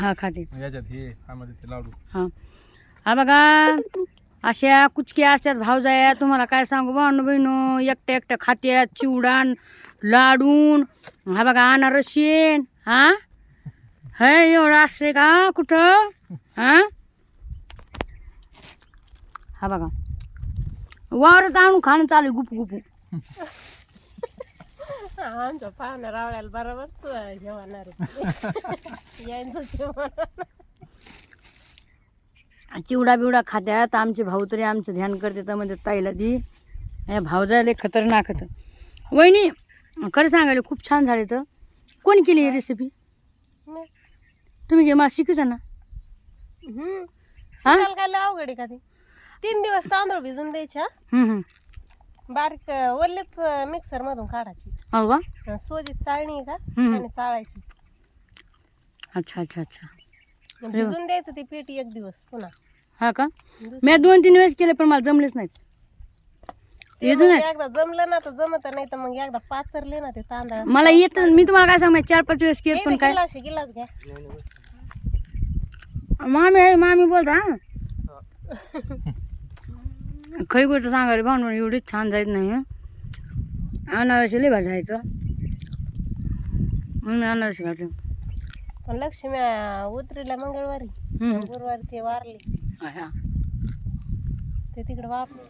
हा खाते. याच्यात हे आमध्ये ते लाडू. हा. हा बघा. अशा कुचक्या असतात भावजाया तुम्हाला काय सांगू भाऊ बहिणू एकट्या एकट्या खात्यात चिवडान लाडून. हा बघा अनारशीन हा? हे एवढं असते का कुठं? हा? हा बघा. वावरात आणून खाणं चालू गुपू गुपू आमच्या पाहुण्या रावळ्याला बरोबरच हे होणार आहे. यांचं जेवण चिवडा बिवडा खात्यात. आमचे भाऊ तरी आमचं ध्यान करते. तर म्हणजे ताईला दी. हे भाऊ जायला खतरनाक होतं. वहिनी खरं सांगायला खूप छान झाले तर. कोणी केली ही रेसिपी तुम्ही घे मला शिकवता ना हम्म. शिकायला काय लय अवघड आहे का ते? तीन दिवस तांदूळ भिजून द्यायच्या हम्म, हम्म. बारीक ओलेच मिक्सर मधून काढायची. हो सोजी चाळणी आहे का? हम्म. त्याने चाळायची. अच्छा अच्छा अच्छा. भिजून द्यायचं ती पीठ एक दिवस पुन्हा. हा का? दुसरं- मी दोन तीन वेळेस केले पण मला जमलेच नाहीत. ते येतं मग ना एकदा जमलं ना तर जमत नाही तर मग एकदा पाचरले ना ते तांदळ मला येत मी तुम्हाला काय सांग चार पाच वेळेस केले पण काय? गिलास गिलास घ्या. मामी आहे मामी बोलता हा. खरी गोष्ट सांगायला भाऊ एवढी छान जायत नाही. अनारशी लय भाजी जायचं म्हणून अनारशी घातली पण लक्ष्मी उतरीला मंगळवारी हम्म. गुरुवारी ते वारले हा. ते तिकडे वारले